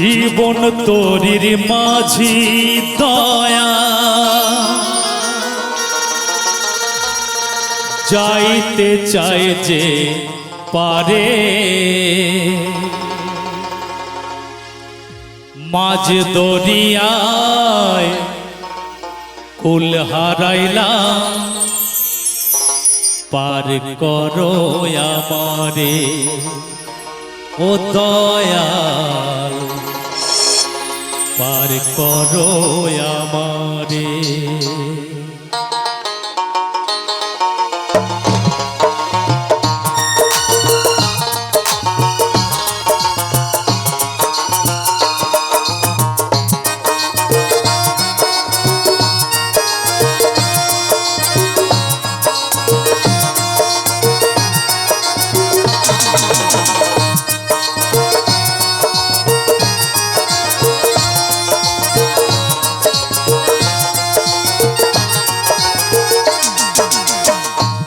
জীবন তরির মাঝি দয়া। যাইতে চায় যে পারে। মাঝ দরিয়ায় কুল হারাইলাম। পার করো আমারে। ও দয়াল পার করো আমারে।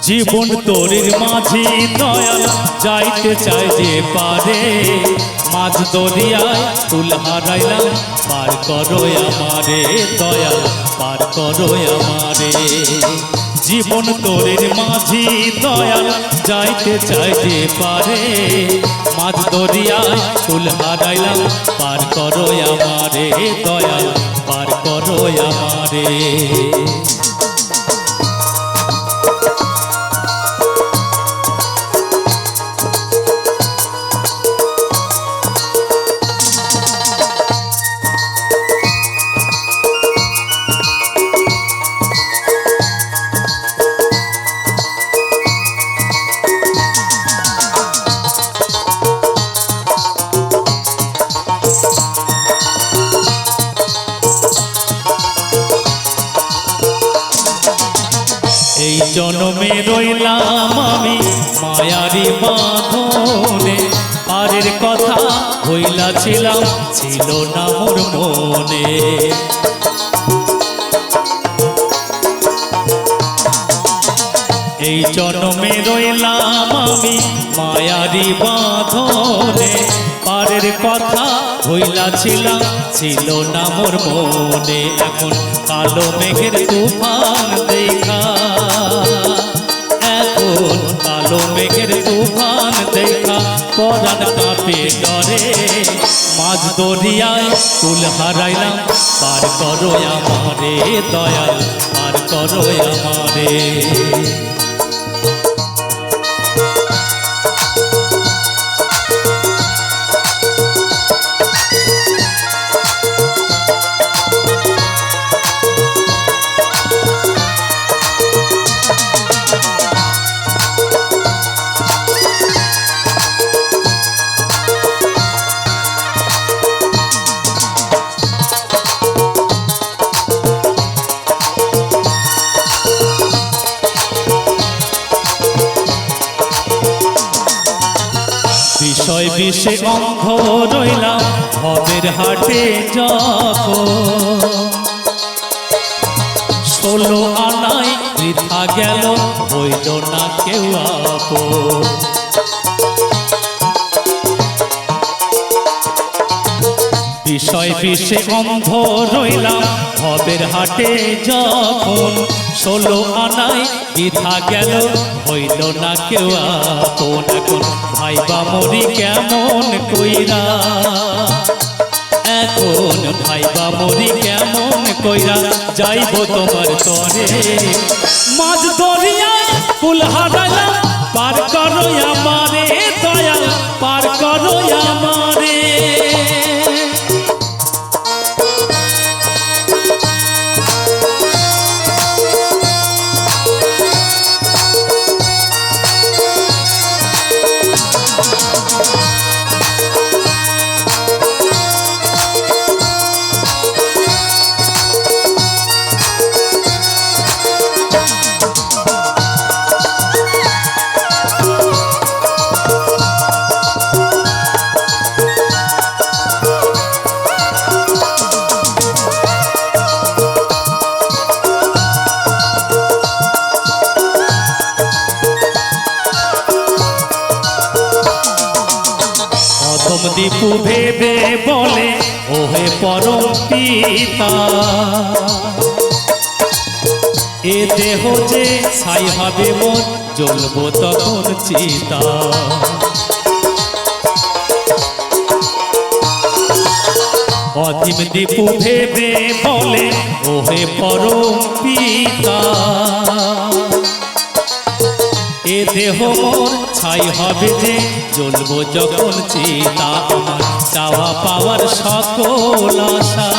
জীবন তোরির মাঝি দয়াল যাইতে চাই যে পারে। মাঝ দরিয়ায় তুল হারাইলাম পার করো আমারে দয়াল পার করো আমারে। জীবন তোরির মাঝি দয়াল যাইতে চাই যে পারে। মাঝ দরিয়ায় তুল হারাইলাম পার করো আমারে দয়াল পার করো আমারে। রইলাম আমি মায়ারি বাঁধনে পারের কথা হইলা ছিল না মোর মনে। এই জনমে রইলাম আমি মায়ারি বাঁধনে পারের কথা হইলা ছিলাম ছিল না মোর মনে। এখন কালো মেঘের তুফান দরিয়ায় কুল হারাইলাম। পার করো আমারে দয়াল পার করো আমারে। বিষয় বিষে অন্ধ রইলাম, ভবের হাটে যখন ষোলো আনাই বৃথা গেল হইল না কেউ আপন বিষয় বিষে অন্ধ রইলাম ভবের হাটে যখন ষোলো আনাই বৃথা গেল, হইল না কেউ আপন। এখন ভাইবা মরি কেমন কইরা? এখন ভাইবা মরি কেমন কইরা? যাইব তোমার তরে। মাঝ দরিয়ায় কুল হারাইলাম, পার করো আমারে দয়াল, পার করো আমারে দীপু ভেবে বলে চিতা এ দেহ যে ছাই হবে মন, জ্বলবো তখন চিতা। অধীম দীপু ভেবে বলে, ওহে পরম পিতা এ দেহ মোর ছাই হবে যে জ্বলবো যখন চিতা আমার। চাওয়া পাওয়ার সকল আশা,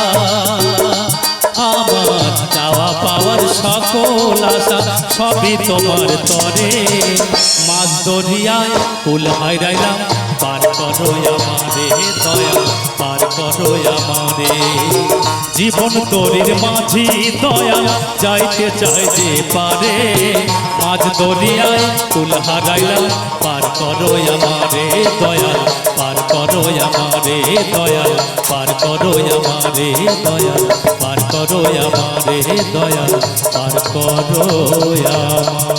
আমার চাওয়া পাওয়ার সকল আশা, সবই তোমার তরে। মাছ দরিয়ায় ফুল হাইরাইলাম করো আমারে দয়া, পার করো আমারে জীবন তরির মাঝি দয়া, যাইতে চাই যে পারে। মাঝ দরিয়ায় ফুল হারাইলাম, পার করো আমারে দয়া, পার করো আমারে দয়া, পার করো আমারে দয়া, পার করো আমারে দয়া, পার করো আমার